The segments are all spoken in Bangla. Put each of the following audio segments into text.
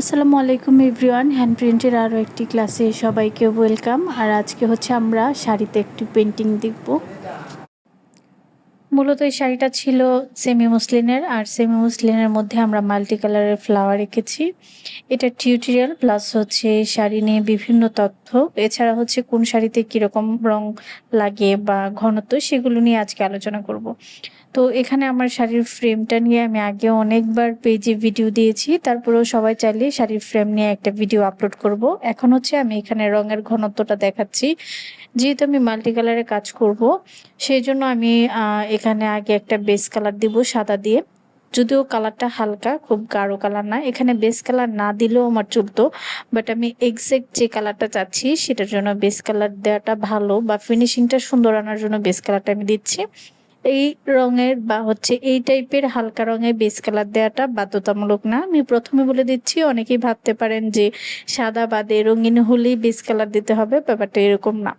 আসসালামু আলাইকুম এভরিওয়ান, হ্যান্ড প্রিন্টের আরও একটি ক্লাসে সবাইকে ওয়েলকাম। আর আজকে হচ্ছে আমরা শাড়িতে একটি পেন্টিং দেখব। মূলত এই শাড়িটা ছিল সেমি মুসলিনের আর সেমি মুসলিনের মধ্যে আমরা মাল্টি কালারের ফ্লাওয়ার রেখেছি এটা টিউটোরিয়াল, প্লাস হচ্ছে শাড়ি নিয়ে বিভিন্ন তথ্য। এছাড়া হচ্ছে কোন শাড়িতে কীরকম রং লাগে বা ঘনত্ব, সেগুলো নিয়ে আজকে আলোচনা করব। তো এখানে আমার শাড়ির ফ্রেমটা নিয়ে আমি আগে অনেকবার পেজে ভিডিও দিয়েছি। তারপরেও সবাই চাইলে শাড়ির ফ্রেম নিয়ে একটা ভিডিও আপলোড করব। এখন হচ্ছে আমি এখানে রঙের ঘনত্বটা দেখাচ্ছি। যেহেতু আমি মাল্টি কালারে কাজ করব সেই জন্য আমি এখানে আগে একটা বেস কালার দিব সাদা দিয়ে। যদিও কালারটা হালকা, খুব গাঢ় কালার না। এখানে বেস কালার না দিলেও আমার চলতো বাট আমি এক্সাক্ট যে কালারটা চাচ্ছি, সেটার জন্য বেস কালার দেওয়াটা ভালো বা ফিনিশিংটা সুন্দর আনার জন্য বেস কালারটা আমি দিচ্ছি। এই রঙের বা হচ্ছে এই টাইপের হালকা রঙের বেস কালার দেওয়াটা বাধ্যতামূলক না। আমি প্রথমে বলে দিচ্ছি, অনেকেই ভাবতে পারেন যে সাদা বাদে রঙিন হলেই বেস কালার দিতে হবে, ব্যাপারটা এরকম না।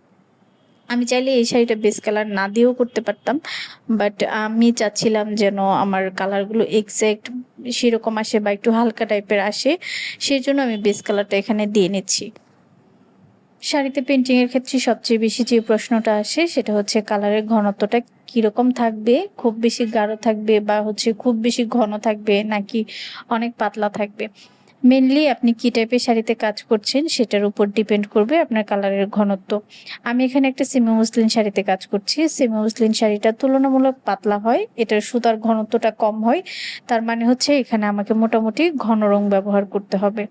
আমি চাইলে এই শাড়িটা বেস কালার না দিয়েও করতে পারতাম বাট আমি চাচ্ছিলাম যেন আমার কালারগুলো এক্স্যাক্ট সেরকম আসে বা একটু হালকা টাইপের আসে সেই জন্য আমি বেস কালারটা এখানে দিয়ে নিচ্ছি। শাড়িতে পেন্টিংয়ের ক্ষেত্রে সবচেয়ে বেশি যে প্রশ্নটা আসে, সেটা হচ্ছে কালারের ঘনত্বটা কীরকম থাকবে? খুব বেশি গাঢ় থাকবে বা হচ্ছে খুব বেশি ঘন থাকবে নাকি অনেক পাতলা থাকবে? মেনলি আপনি কি টাইপের শাড়িতে কাজ করছেন সেটার উপর ডিপেন্ড করবে আপনার কালারের ঘনত্ব। আমি এখানে একটা সেমি মুসলিন শাড়িতে কাজ করছি। সেমি মুসলিন শাড়িটা তুলনামূলক পাতলা হয়, এটার সুতার ঘনত্বটা কম হয়। তার মানে হচ্ছে এখানে আমাকে মোটামুটি ঘন রং ব্যবহার করতে হবে।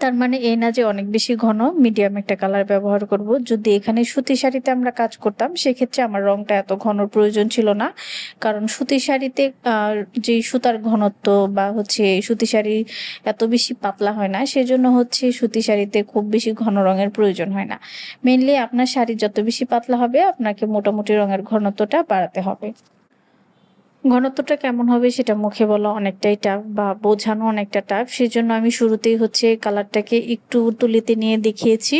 তার মানে এই না যে অনেক বেশি ঘন মিডিয়াম একটা কালার ব্যবহার করব। যদি এখানে সুতি শাড়িতে আমরা কাজ করতাম, সেক্ষেত্রে আমার রংটা এত ঘনর প্রয়োজন ছিল না। কারণ সুতি শাড়িতে যে সুতার ঘনত্ব বা হচ্ছে সুতি শাড়ি এত বেশি পাতলা হয় না, সেজন্য হচ্ছে সুতি শাড়িতে খুব বেশি ঘন রঙের প্রয়োজন হয় না। মেনলি আপনার শাড়ি যত বেশি পাতলা হবে, আপনাকে মোটামুটি রঙের ঘনত্বটা বাড়াতে হবে। ঘনত্বটা কেমন হবে সেটা মুখে বলা অনেকটাই টাফ বা বোঝানো অনেকটা টাফ সেজন্য আমি শুরুতেই হচ্ছে কালারটাকে একটু তুলিতে নিয়ে দেখিয়েছি।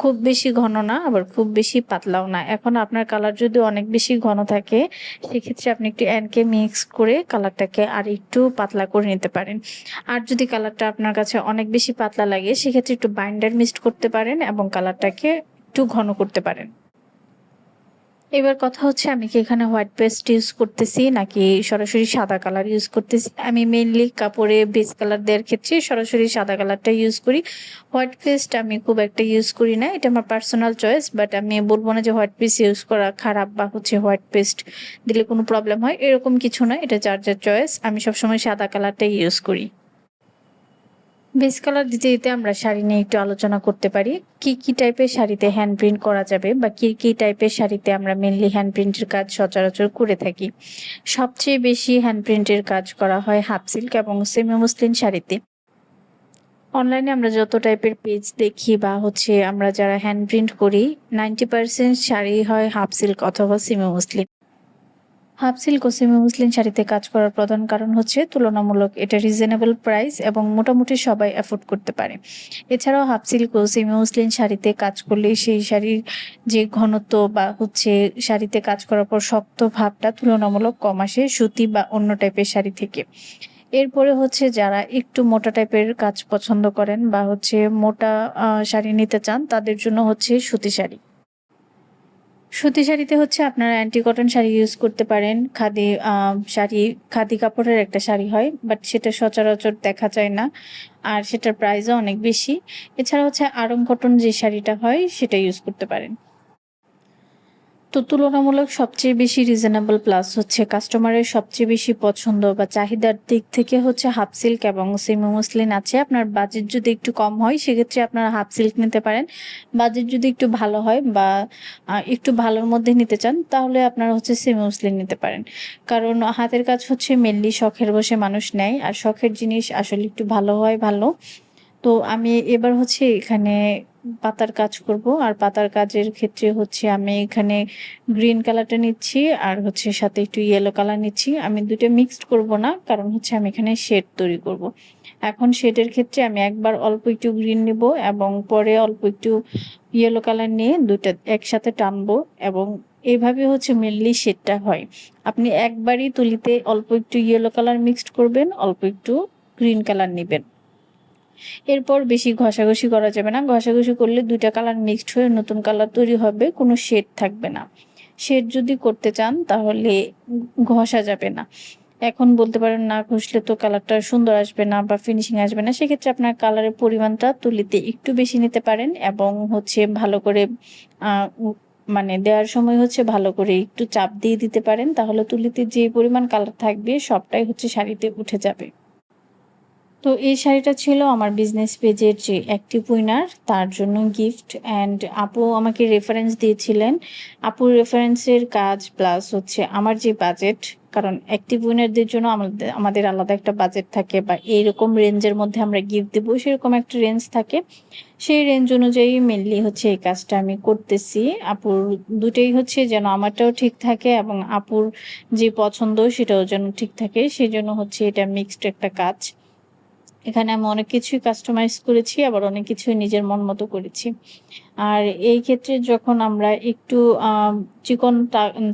খুব বেশি ঘন না, আবার খুব বেশি পাতলাও না। এখন আপনার কালার যদি অনেক বেশি ঘন থাকে, সেক্ষেত্রে আপনি একটু অ্যানকে মিক্স করে কালারটাকে আর একটু পাতলা করে নিতে পারেন। আর যদি কালারটা আপনার কাছে অনেক বেশি পাতলা লাগে, সেক্ষেত্রে একটু বাইন্ডার মিক্সড করতে পারেন এবং কালারটাকে একটু ঘন করতে পারেন। এবার কথা হচ্ছে, আমি কি এখানে হোয়াইট পেস্ট ইউজ করতেছি নাকি সরাসরি সাদা কালার ইউজ করতেছি? আমি মেনলি কাপড়ে বেস কালার দেওয়ার ক্ষেত্রে সরাসরি সাদা কালারটা ইউজ করি। হোয়াইট পেস্ট আমি খুব একটা ইউজ করি না, এটা আমার পার্সোনাল চয়েস বাট আমি বলব না যে হোয়াইট পেস্ট ইউজ করা খারাপ বা হচ্ছে হোয়াইট পেস্ট দিলে কোনো প্রবলেম হয়, এরকম কিছু না, এটা যার যার চয়েস আমি সবসময় সাদা কালারটাই ইউজ করি। বেস কালার দিতে দিতে আমরা শাড়ি নিয়ে একটু আলোচনা করতে পারি, কি কি টাইপের শাড়িতে হ্যান্ড প্রিন্ট করা যাবে বা কি কি টাইপের শাড়িতে আমরা মেনলি হ্যান্ড প্রিন্টের কাজ সচরাচর করে থাকি? সবচেয়ে বেশি হ্যান্ড প্রিন্টের কাজ করা হয় হাফ সিল্ক এবং সেমি মুসলিন শাড়িতে অনলাইনে আমরা যত টাইপের পেজ দেখি বা হচ্ছে আমরা যারা হ্যান্ড প্রিন্ট করি নাইনটি পার্সেন্ট শাড়ি হয় হাফ সিল্ক অথবা সেমি মুসলিন হাফ সিল্ক ও সেমি মুসলিন শাড়িতে কাজ করার প্রধান কারণ হচ্ছে তুলনামূলক এটা রিজনেবল প্রাইস এবং মোটামুটি সবাই অ্যাফোর্ড করতে পারে। এছাড়াও হাফ সিল্ক ও সেমি মুসলিন শাড়িতে কাজ করলে সেই শাড়ির যে ঘনত্ব বা হচ্ছে শাড়িতে কাজ করার পর শক্ত ভাবটা তুলনামূলক কম আসে সুতি বা অন্য টাইপের শাড়ি থেকে। এরপরে হচ্ছে যারা একটু মোটা টাইপের কাজ পছন্দ করেন বা হচ্ছে মোটা শাড়ি নিতে চান তাদের জন্য হচ্ছে সুতি শাড়ি সুতি শাড়িতে হচ্ছে আপনারা অ্যান্টি কটন শাড়ি ইউজ করতে পারেন। খাদি শাড়ি, খাদি কাপড়ের একটা শাড়ি হয় বাট সেটা সচরাচর দেখা যায় না, আর সেটার প্রাইসও অনেক বেশি। এছাড়া হচ্ছে আরং কটন যে শাড়িটা হয়, সেটা ইউজ করতে পারেন। তো তুলনামূলক সবচেয়ে বেশি রিজনেবল প্লাস হচ্ছে কাস্টমারের সবচেয়ে বেশি পছন্দ বা চাহিদার দিক থেকে হচ্ছে হাফ সিল্ক এবং সেমি মুসলিন আছে। আপনার বাজেট যদি একটু কম হয়, সেক্ষেত্রে আপনারা হাফ সিল্ক নিতে পারেন। বাজেট যদি একটু ভালো হয় বা একটু ভালোর মধ্যে নিতে চান, তাহলে আপনারা হচ্ছে সেমি মুসলিন নিতে পারেন। কারণ হাতের কাজ হচ্ছে মেনলি শখের বসে মানুষ নেয়, আর শখের জিনিস আসলে একটু ভালো হয়, ভালো। তো আমি এবার হচ্ছে এখানে পাতার কাজ করব। আর পাতার কাজের ক্ষেত্রে হচ্ছে আমি এখানে গ্রিন কালারটা নিচ্ছি আর হচ্ছে সাথে একটু ইয়েলো কালার নিচ্ছি। আমি দুটো মিক্সড করব না, কারণ হচ্ছে আমি এখানে শেড তৈরি করব। এখন শেডের ক্ষেত্রে আমি একবার অল্প একটু গ্রিন নেব এবং পরে অল্প একটু ইয়েলো কালার নিয়ে দুটা একসাথে টানবো এবং এইভাবে হচ্ছে মেনলি শেডটা হয়। আপনি একবারই তুলিতে অল্প একটু ইয়েলো কালার মিক্সড করবেন, অল্প একটু গ্রিন কালার নেবেন। এরপর বেশি ঘষাঘষি করা যাবে না। ঘষাঘষি করলে দুইটা কালার মিক্সড হয়ে নতুন কালার তৈরি হবে, কোনো শেড থাকবে না। শেড যদি করতে চান তাহলে ঘষা যাবে না। এখন বলতে পারেন না ঘষলে তো কালারটা সুন্দর আসবে না বা ফিনিশিং আসবে না, সেক্ষেত্রে আপনার কালারের পরিমাণটা তুলিতে একটু বেশি নিতে পারেন এবং হচ্ছে ভালো করে মানে দেওয়ার সময় হচ্ছে ভালো করে একটু চাপ দিয়ে দিতে পারেন, তাহলে তুলিতে যে পরিমাণ কালার থাকবে সবটাই হচ্ছে শাড়িতে উঠে যাবে। তো এই শাড়িটা ছিল আমার বিজনেস পেজের যে অ্যাক্টিভ উইনার তার জন্য গিফট অ্যান্ড আপু আমাকে রেফারেন্স দিয়েছিলেন। আপুর রেফারেন্সের কাজ প্লাস হচ্ছে আমার যে বাজেট কারণ অ্যাক্টিভ উইনারদের জন্য আমাদের আমাদের আলাদা একটা বাজেট থাকে বা এইরকম রেঞ্জের মধ্যে আমরা গিফট দেবো, সেরকম একটা রেঞ্জ থাকে। সেই রেঞ্জ অনুযায়ী মেনলি হচ্ছে এই কাজটা আমি করতেছি। আপুর দুটোই হচ্ছে যেন আমারটাও ঠিক থাকে এবং আপুর যে পছন্দ সেটাও যেন ঠিক থাকে। সেই জন্য হচ্ছে এটা মিক্সড একটা কাজ। এখানে আমি অনেক কিছুই কাস্টমাইজ করেছি, আবার অনেক কিছুই নিজের মন মতো করেছি। আর এই ক্ষেত্রে যখন আমরা একটু চিকন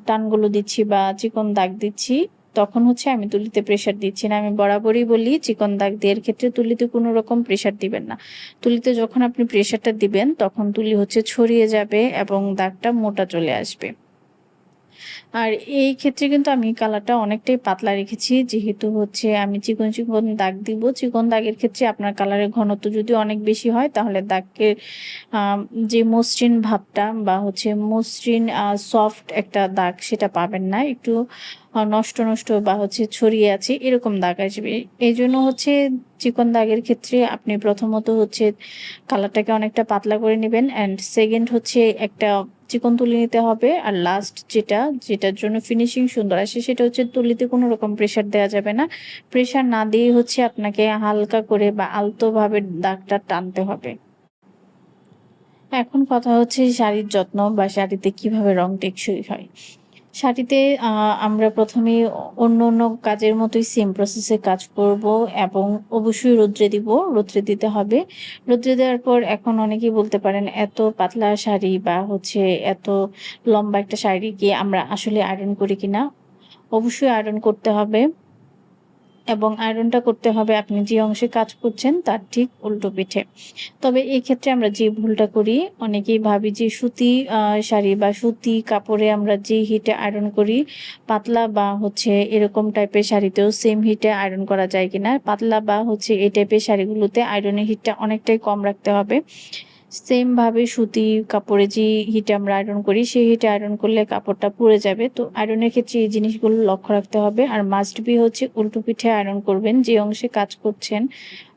টানগুলো দিচ্ছি বা চিকন দাগ দিচ্ছি, তখন হচ্ছে আমি তুলিতে প্রেশার দিচ্ছি না। আমি বরাবরই বলি, চিকন দাগ দেওয়ার ক্ষেত্রে তুলিতে কোনো রকম প্রেশার দিবেন না। তুলিতে যখন আপনি প্রেশারটা দিবেন, তখন তুলি হচ্ছে ছড়িয়ে যাবে এবং দাগটা মোটা চলে আসবে। আর এই ক্ষেত্রে কিন্তু আমি কালারটা অনেকটাই পাতলা রেখেছি। যেহেতু হচ্ছে আমি চিকন চিকন দাগ দিব। চিকন দাগের ক্ষেত্রে আপনার কালারের ঘনত্ব যদি অনেক বেশি হয়, তাহলে দাগের যে মসৃণ ভাবটা বা হচ্ছে মসৃণ সফট একটা দাগ সেটা পাবেন না। একটু নষ্ট নষ্ট বা হচ্ছে ছড়িয়ে আছে এরকম দাগ আসবে। এই জন্য হচ্ছে চিকন দাগের ক্ষেত্রে আপনি প্রথমত হচ্ছে কালারটাকে অনেকটা পাতলা করে নেবেন। অ্যান্ড সেকেন্ড হচ্ছে একটা চিকন তুলি নিতে হবে। আর লাস্ট যেটা, যেটার জন্য ফিনিশিং সুন্দর আসে, সেটা হচ্ছে তুলিতে কোনো রকম প্রেশার দেওয়া যাবে না। প্রেশার না দিয়ে হচ্ছে আপনাকে হালকা করে বা আলতোভাবে দাগটা টানতে হবে। এখন কথা হচ্ছে শাড়ির যত্ন বা শাড়িতে কীভাবে রং টেকসই হয়। শাড়িতে আমরা প্রথমে অন্য অন্য কাজের মতোই সেম প্রসেসে কাজ করব এবং অবশ্যই রোদ্রে দিব, রোদ্রে দিতে হবে। রোদ্রে দেওয়ার পর এখন অনেকেই বলতে পারেন, এত পাতলা শাড়ি বা হচ্ছে এত লম্বা একটা শাড়ি কি আমরা আসলে আয়রন করি কিনা? অবশ্যই আয়রন করতে হবে। এবং আয়রনটা করতে হবে। আপনি যে অংশে কাজ করছেন তার ঠিক উল্টো পিঠে। তবে এই ক্ষেত্রে আমরা যে ভুলটা করি, অনেকেই ভাবি যে সুতি শাড়ি বা সুতি কাপড়ে আমরা যে হিটে আয়রন করি, পাতলা বা হচ্ছে এরকম টাইপের শাড়িতেও সেম হিটে আয়রন করা যায় কিনা। পাতলা বা হচ্ছে এই টাইপের শাড়িগুলোতে আয়রনের হিটটা অনেকটাই কম রাখতে হবে। সেম ভাবে সুতি কাপড়ে যে হিটে আমরা আয়রন করি, সেই হিটে আয়রন করলে কাপড়টা পুড়ে যাবে। তো আয়রনের ক্ষেত্রে এই জিনিসগুলো লক্ষ্য রাখতে হবে। আর মাস্ট বি হচ্ছে উল্টো পিঠে আয়রন করবেন। যে অংশে কাজ করছেন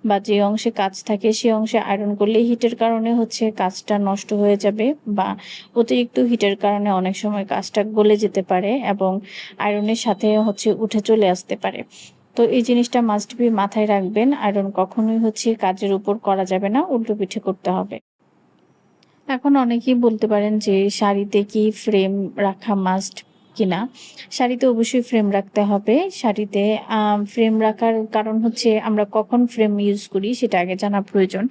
বা যে অংশে কাজ থাকে সেই অংশে আয়রন করলে হিটের কারণে হচ্ছে কাজটা নষ্ট হয়ে যাবে বা অতিরিক্ত হিটের কারণে অনেক সময় কাজটা গলে যেতে পারে এবং আয়রনের সাথে হচ্ছে উঠে চলে আসতে পারে। তো এই জিনিসটা মাস্ট বি মাথায় রাখবেন। আয়রন কখনোই হচ্ছে কাজের উপর করা যাবে না, উল্টো পিঠে করতে হবে। এখন অনেকেই বলতে পারেন যে শাড়িতে কি ফ্রেম রাখা মাস্ট কিনা। শাড়িতে অবশ্যই ফ্রেম রাখতে হবে। শাড়িতে ফ্রেম রাখার কারণ হচ্ছে আমরা কখন ফ্রেম ইউজ করি সেটা আগে জানা প্রয়োজন।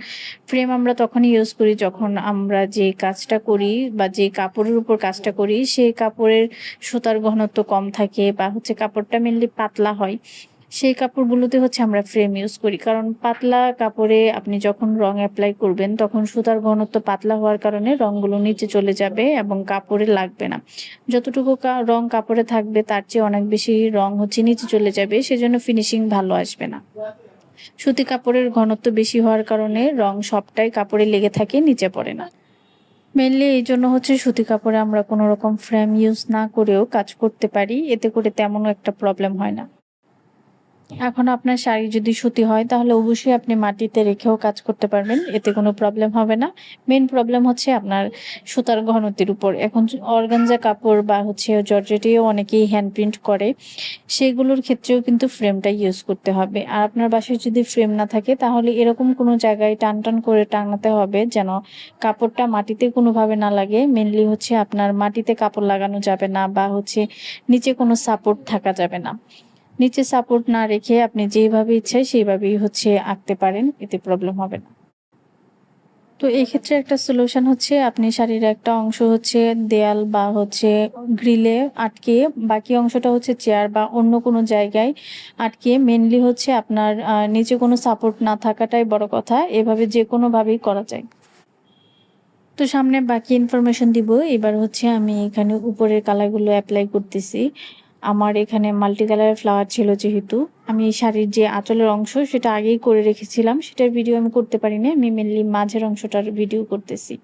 ফ্রেম আমরা তখনই ইউজ করি যখন আমরা যে কাজটা করি বা যে কাপড়ের উপর কাজটা করি সেই কাপড়ের সুতার ঘনত্ব কম থাকে বা হচ্ছে কাপড়টা মেনলি পাতলা হয়। সেই কাপড়গুলোতে হচ্ছে আমরা ফ্রেম ইউজ করি। কারণ পাতলা কাপড়ে আপনি যখন রং অ্যাপ্লাই করবেন, তখন সুতার ঘনত্ব পাতলা হওয়ার কারণে রংগুলো নিচে চলে যাবে এবং কাপড়ে লাগবে না। যতটুকু রং কাপড়ে থাকবে, তার চেয়ে অনেক বেশি রং হচ্ছে নিচে চলে যাবে, সেজন্য ফিনিশিং ভালো আসবে না। সুতি কাপড়ের ঘনত্ব বেশি হওয়ার কারণে রং সবটাই কাপড়ে লেগে থাকে, নিচে পড়ে না। মেনলি এই জন্য হচ্ছে সুতি কাপড়ে আমরা কোনো রকম ফ্রেম ইউজ না করেও কাজ করতে পারি, এতে করে তেমনও একটা প্রবলেম হয় না। এখন আপনার শাড়ি যদি সুতি হয়, তাহলে অবশ্যই আপনি মাটিতে রেখেও কাজ করতে পারবেন। এতে কোনো প্রবলেম হবে না। মেন প্রবলেম হচ্ছে আপনার সুতার ঘনত্বের উপর। এখন অর্গানজা কাপড় বা হচ্ছে জর্জেটেও অনেকেই হ্যান্ড প্রিন্ট করে। সেগুলোর ক্ষেত্রেও কিন্তু ফ্রেমটা ইউজ করতে হবে। আর আপনার বাসায় যদি ফ্রেম না থাকে, তাহলে এরকম কোনো জায়গায় টান টান করে টাঙাতে হবে যেন কাপড়টা মাটিতে কোনোভাবে না লাগে। মেনলি হচ্ছে আপনার মাটিতে কাপড় লাগানো যাবে না বা হচ্ছে নিচে কোনো সাপোর্ট থাকা যাবে না। নিচে সাপোর্ট না রেখে আপনি যেভাবে ইচ্ছায় সেইভাবেই হচ্ছে আঁকতে পারেন, এতে প্রবলেম হবে না। তো এই ক্ষেত্রে একটা সলিউশন হচ্ছে, আপনি শাড়ির একটা অংশ হচ্ছে দেয়াল বা হচ্ছে গ্রিলে আটকে, বাকি অংশটা হচ্ছে চেয়ার বা অন্য কোনো জায়গায় আটকে মেনলি হচ্ছে আপনার নিচে কোনো সাপোর্ট না থাকাটাই বড় কথা, এভাবে যে কোনোভাবেই করা যায়। তো সামনে বাকি ইনফরমেশন দিব, এবার হচ্ছে আমি এখানে উপরের কালারগুলো অ্যাপ্লাই করতেছি। আমার এখানে মাল্টি কালারের ফ্লাওয়ার ছিল যেহেতু। আমি এই শাড়ির যে আঁচলের অংশ, সেটা আগেই করে রেখেছিলাম। সেটার ভিডিও আমি করতে পারিনি। আমি মেনলি মাঝের অংশটার ভিডিও করতেছি।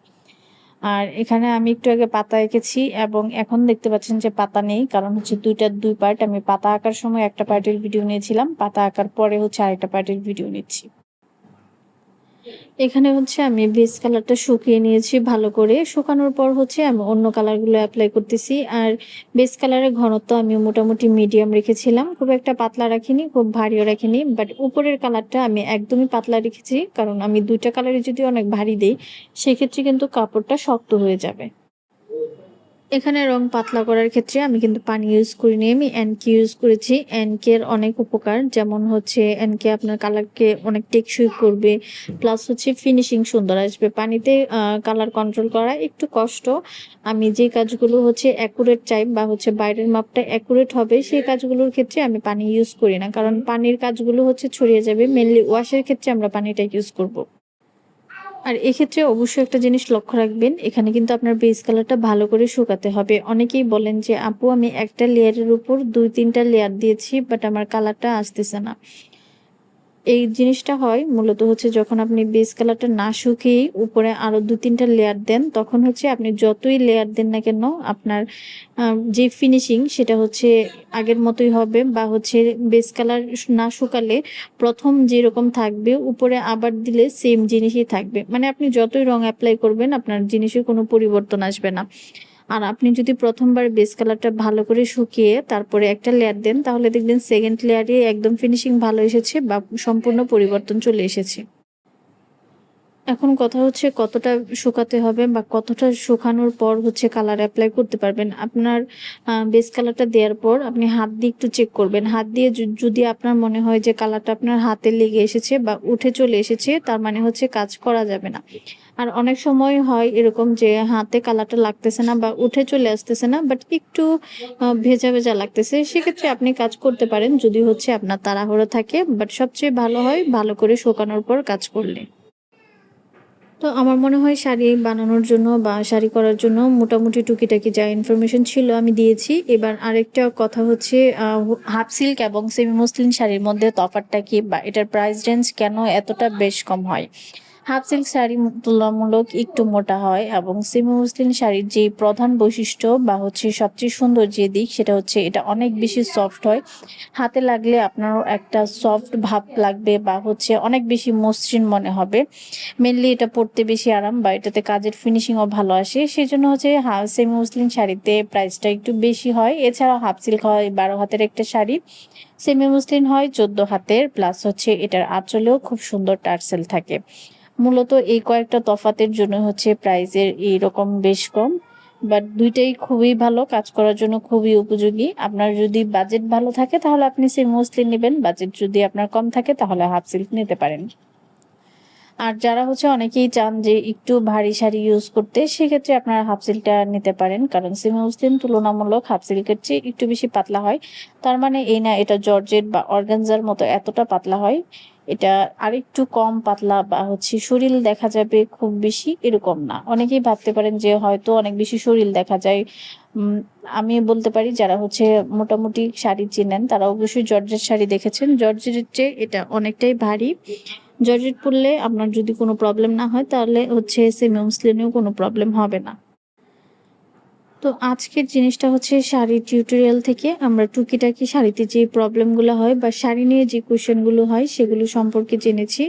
আর এখানে আমি একটু আগে পাতা এঁকেছি এবং এখন দেখতে পাচ্ছেন যে পাতা নেই, কারণ হচ্ছে দুইটার দুই পার্ট আমি পাতা আঁকার সময় একটা পার্টের ভিডিও নিয়েছিলাম, পাতা আঁকার পরে হচ্ছে আরেকটা পার্টের ভিডিও নিচ্ছি। এখানে হচ্ছে আমি বেস কালারটা শুকিয়ে নিয়েছি ভালো করে। শুকানোর পর হচ্ছে আমি অন্য কালারগুলো অ্যাপ্লাই করতেছি। আর বেস কালারের ঘনত্ব আমি মোটামুটি মিডিয়াম রেখেছিলাম। খুব একটা পাতলা রাখিনি, খুব ভারীও রাখিনি বাট উপরের কালারটা আমি একদমই পাতলা রেখেছি। কারণ আমি দুইটা কালারই যদি অনেক ভারী দিই, সেক্ষেত্রে কিন্তু কাপড়টা শক্ত হয়ে যাবে। এখানে রং পাতলা করার ক্ষেত্রে আমি কিন্তু পানি ইউজ করিনি। আমি এনকে ইউজ করেছি। এনকের অনেক উপকার। যেমন হচ্ছে এনকে আপনার কালারকে অনেক টেকসই করবে। প্লাস হচ্ছে ফিনিশিং সুন্দর আসবে। পানিতে কালার কন্ট্রোল করা একটু কষ্ট। আমি যে কাজগুলো হচ্ছে অ্যাকুরেট চাই বা হচ্ছে বাইরের মাপটা অ্যাকুরেট হবে, সেই কাজগুলোর ক্ষেত্রে আমি পানি ইউজ করি না। কারণ পানির কাজগুলো হচ্ছে ছড়িয়ে যাবে। মেনলি ওয়াশের ক্ষেত্রে আমরা পানিটা ইউজ করব। আর এক্ষেত্রে অবশ্যই একটা জিনিস লক্ষ্য রাখবেন, এখানে কিন্তু আপনার বেস কালারটা ভালো করে শুকাতে হবে। অনেকেই বলেন যে, আপু, আমি একটা লেয়ারের উপর দুই তিনটা লেয়ার দিয়েছি বাট আমার কালারটা আসতেছে না। এই জিনিসটা হয় মূলত হচ্ছে যখন আপনি বেস কালারটা না শুকিয়ে উপরে আরও দু তিনটা লেয়ার দেন, তখন হচ্ছে আপনি যতই লেয়ার দেন না কেন আপনার যে ফিনিশিং সেটা হচ্ছে আগের মতোই হবে বা হচ্ছে বেস কালার না শুকালে প্রথম যেরকম থাকবে উপরে আবার দিলে সেম জিনিসই থাকবে। মানে আপনি যতই রং অ্যাপ্লাই করবেন আপনার জিনিসের কোনো পরিবর্তন আসবে না। আর আপনি যদি প্রথমবার বেস কালারটা ভালো করে শুকিয়ে তারপরে একটা লেয়ার দেন, তাহলে দেখবেন সেকেন্ড লেয়ারে একদম ফিনিশিং ভালো এসেছে বা সম্পূর্ণ পরিবর্তন চলে এসেছে। এখন কথা হচ্ছে কতটা শুকাতে হবে বা কতটা শুকানোর পর হচ্ছে কালার অ্যাপ্লাই করতে পারবেন। আপনার বেস কালারটা দেওয়ার পর আপনি হাত দিয়ে একটু চেক করবেন। হাত দিয়ে যদি আপনার মনে হয় যে কালারটা আপনার হাতে লেগে এসেছে বা উঠে চলে এসেছে, তার মানে হচ্ছে কাজ করা যাবে না। আর অনেক সময় হয় এরকম যে হাতে কালারটা লাগতেছে না বা উঠে চলে আসতেছে না বাট একটু ভেজা ভেজা লাগতেছে। সেক্ষেত্রে আপনি কাজ করতে পারেন, যদি হচ্ছে আপনার তাড়াহুড়ো থাকে বাট সবচেয়ে ভালো হয় ভালো করে শুকানোর পর কাজ করলে। তো আমার মনে হয় শাড়ি বানানোর জন্য বা শাড়ি করার জন্য মোটামুটি টুকিটাকি যা ইনফরমেশন ছিল আমি দিয়েছি। এবার আরেকটা কথা হচ্ছে হাফ সিল্ক এবং সেমি মসলিন শাড়ির মধ্যে তফাৎটা কি বা এটার প্রাইস রেঞ্জ কেন এতটা বেশ কম হয়? হাফ সিল্ক শাড়ি তুলনামূলক একটু মোটা হয় এবং সেমি মসলিন শাড়ির যে প্রধান বৈশিষ্ট্য বা হচ্ছে সবচেয়ে সুন্দর যে দিক, সেটা হচ্ছে এটা অনেক বেশি সফট হয়। হাতে লাগলে আপনারও একটা সফট ভাব লাগবে বা হচ্ছে অনেক বেশি মসৃণ মনে হবে। মেনলি এটা পরতে বেশি আরাম বা এটাতে কাজের ফিনিশিংও ভালো আসে। সেই জন্য হচ্ছে সেমি মুসলিম শাড়িতে প্রাইসটা একটু বেশি হয়। এছাড়াও হাফ সিল্ক হয় বারো হাতের একটা শাড়ি, সেমি মুসলিম হয় চোদ্দ হাতের প্লাস হচ্ছে এটার আঁচলেও খুব সুন্দর টার্সেল থাকে। মূলত এই কয়েকটা তফাতের জন্য হচ্ছে প্রাইজের এইরকম বেশ কম বাট দুইটাই খুবই ভালো, কাজ করার জন্য খুবই উপযোগী। আপনার যদি বাজেট ভালো থাকে, তাহলে আপনি সেই মোস্টলি নেবেন বাজেট যদি আপনার কম থাকে, তাহলে হাফ সিল্ক নিতে পারেন। আর যারা হচ্ছে অনেকেই চান যে একটু ভারী শাড়ি ইউজ করতে, সেক্ষেত্রে আপনারা হাফ সিল্কটা নিতে পারেন। কারণ সেমি তুলনামূলক হাফ সিল্কের চেয়ে একটু বেশি পাতলা হয়। তার মানে এই না, এটা জর্জেট বা অর্গানজার মতো এতটা পাতলা হয়। এটা আরেকটু কম পাতলা বা হচ্ছে শরীর দেখা যাবে খুব বেশি এরকম না। অনেকেই ভাবতে পারেন যে হয়তো অনেক বেশি শরীর দেখা যায়। আমি বলতে পারি যারা হচ্ছে মোটামুটি শাড়ি চিনেন, তারা অবশ্যই জর্জেট শাড়ি দেখেছেন। জর্জেটের চেয়ে এটা অনেকটাই ভারী। জর্জেট পরলে আপনার যদি কোনো প্রবলেম না হয়, তাহলে হচ্ছে সেমি মুসলিমেও কোনো প্রবলেম হবে না। তো আজকের জিনিসটা হচ্ছে শাড়ির টিউটোরিয়াল থেকে আমরা টুকিটাকি শাড়িতে যে প্রবলেমগুলো হয় বা শাড়ি নিয়ে যে কোয়েশনগুলো হয়, সেগুলো সম্পর্কে জেনেছি।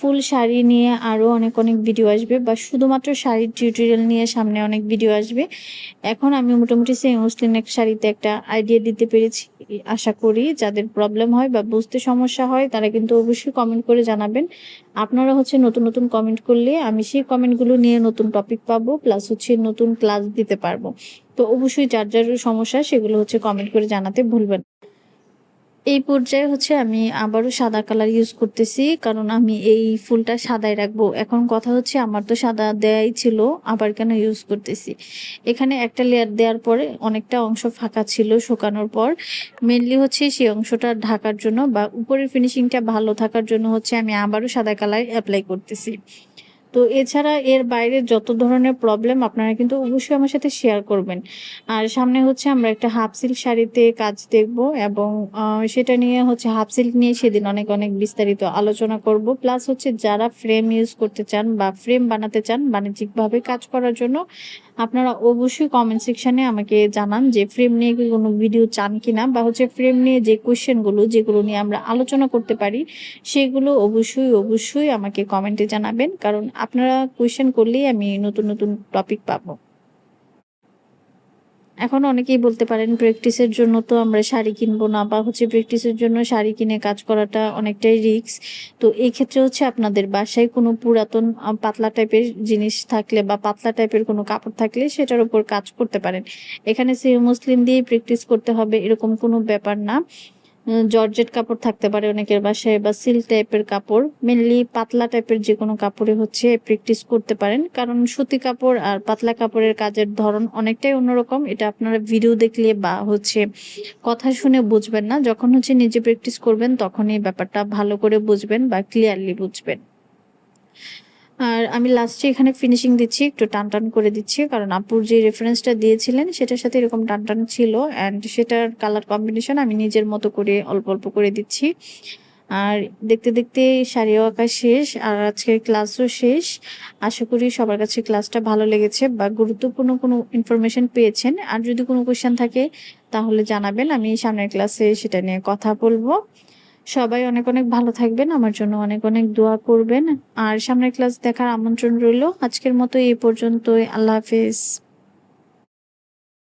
ফুল শাড়ি নিয়ে আরও অনেক অনেক ভিডিও আসবে বা শুধুমাত্র শাড়ির টিউটোরিয়াল নিয়ে সামনে অনেক ভিডিও আসবে। এখন আমি মোটামুটি সেই মুসলিম এক শাড়িতে একটা আইডিয়া দিতে পেরেছি। আশা করি যাদের প্রবলেম হয় বা বুঝতে সমস্যা হয়, তারা কিন্তু অবশ্যই কমেন্ট করে জানাবেন। আপনারা হচ্ছে নতুন নতুন কমেন্ট করলে আমি সেই কমেন্টগুলো নিয়ে নতুন টপিক পাবো প্লাস হচ্ছে নতুন ক্লাস দিতে পারব। তো অবশ্যই যার যার সমস্যা সেগুলো হচ্ছে কমেন্ট করে জানাতে ভুলবেন। এই পর্যায়ে হচ্ছে আমি আবারও সাদা কালার ইউজ করতেছি, কারণ আমি এই ফুলটা সাদাই রাখব। এখন কথা হচ্ছে আমার তো সাদা দেয়াই ছিল, আবার কেন ইউজ করতেছি? এখানে একটা লেয়ার দেওয়ার পরে অনেকটা অংশ ফাঁকা ছিল শুকানোর পর। মেনলি হচ্ছে সেই অংশটা ঢাকার জন্য বা উপরের ফিনিশিংটা ভালো থাকার জন্য হচ্ছে আমি আবারও সাদা কালার অ্যাপ্লাই করতেছি। তো এছাড়া এর বাইরে যত ধরনের প্রবলেম আপনারা কিন্তু অবশ্যই আমার সাথে শেয়ার করবেন। আর সামনে হচ্ছে আমরা একটা হাফ সিল্ক শাড়িতে কাজ দেখব এবং সেটা নিয়ে হচ্ছে হাফ সিল্ক নিয়ে সেদিন অনেক অনেক বিস্তারিত আলোচনা করব। প্লাস হচ্ছে যারা ফ্রেম ইউজ করতে চান বা ফ্রেম বানাতে চান বাণিজ্যিকভাবে কাজ করার জন্য, আপনারা অবশ্যই কমেন্ট সেকশনে আমাকে জানান যে ফ্রেম নিয়ে কি কোনো ভিডিও চান কিনা বা হচ্ছে ফ্রেম নিয়ে যে কোয়েশ্চেনগুলো যেগুলো নিয়ে আমরা আলোচনা করতে পারি, সেগুলো অবশ্যই অবশ্যই আমাকে কমেন্টে জানাবেন। কারণ আপনারা কোয়েশ্চেন করলেই আমি নতুন নতুন টপিক পাবো। এখন অনেকেই বলতে পারেন প্র্যাকটিসের জন্য তো আমরা শাড়ি কিনবো না, বা হচ্ছে প্র্যাকটিসের জন্য শাড়ি কিনে কাজ করাটা অনেকটাই রিস্ক তো এই ক্ষেত্রে হচ্ছে আপনাদের বাসায় কোনো পুরাতন পাতলা টাইপের জিনিস থাকলে বা পাতলা টাইপের কোনো কাপড় থাকলে সেটার উপর কাজ করতে পারেন। এখানে সে মুসলিম দিয়েই প্র্যাকটিস করতে হবে, এরকম কোনো ব্যাপার না। জর্জেট কাপড় থাকতে পারে অনেকের বাসায়, বা সিল্ক টাইপের কাপড়। মেনলি পাতলা টাইপের যে কোনো কাপড়ে হচ্ছে প্র্যাকটিস করতে পারেন। কারণ সুতি কাপড় আর পাতলা কাপড়ের কাজের ধরন অনেকটাই অন্যরকম। এটা আপনারা ভিডিও দেখলে বা হচ্ছে কথা শুনে বুঝবেন না। যখন হচ্ছে নিজে প্র্যাকটিস করবেন, তখনই ব্যাপারটা ভালো করে বুঝবেন বা ক্লিয়ারলি বুঝবেন। আর আমি লাস্টে এখানে ফিনিশিং দিচ্ছি, একটু টান টান করে দিচ্ছি, কারণ আপুর যে রেফারেন্সটা দিয়েছিলেন, সেটার সাথে এরকম টান টান ছিল অ্যান্ড সেটার কালার কম্বিনেশন আমি নিজের মতো করে অল্প অল্প করে দিচ্ছি। আর দেখতে দেখতে শাড়িও আঁকা শেষ, আর আজকের ক্লাসও শেষ। আশা করি সবার কাছে ক্লাসটা ভালো লেগেছে বা গুরুত্বপূর্ণ কোনো ইনফরমেশন পেয়েছেন। আর যদি কোনো কোয়েশ্চেন থাকে, তাহলে জানাবেন, আমি সামনের ক্লাসে সেটা নিয়ে কথা বলব। সবাই অনেক অনেক ভালো থাকবেন, আমার জন্য অনেক অনেক দোয়া করবেন। আর সামনের ক্লাস দেখার আমন্ত্রণ রইল। আজকের মতো এই পর্যন্তই। আল্লাহ হাফেজ।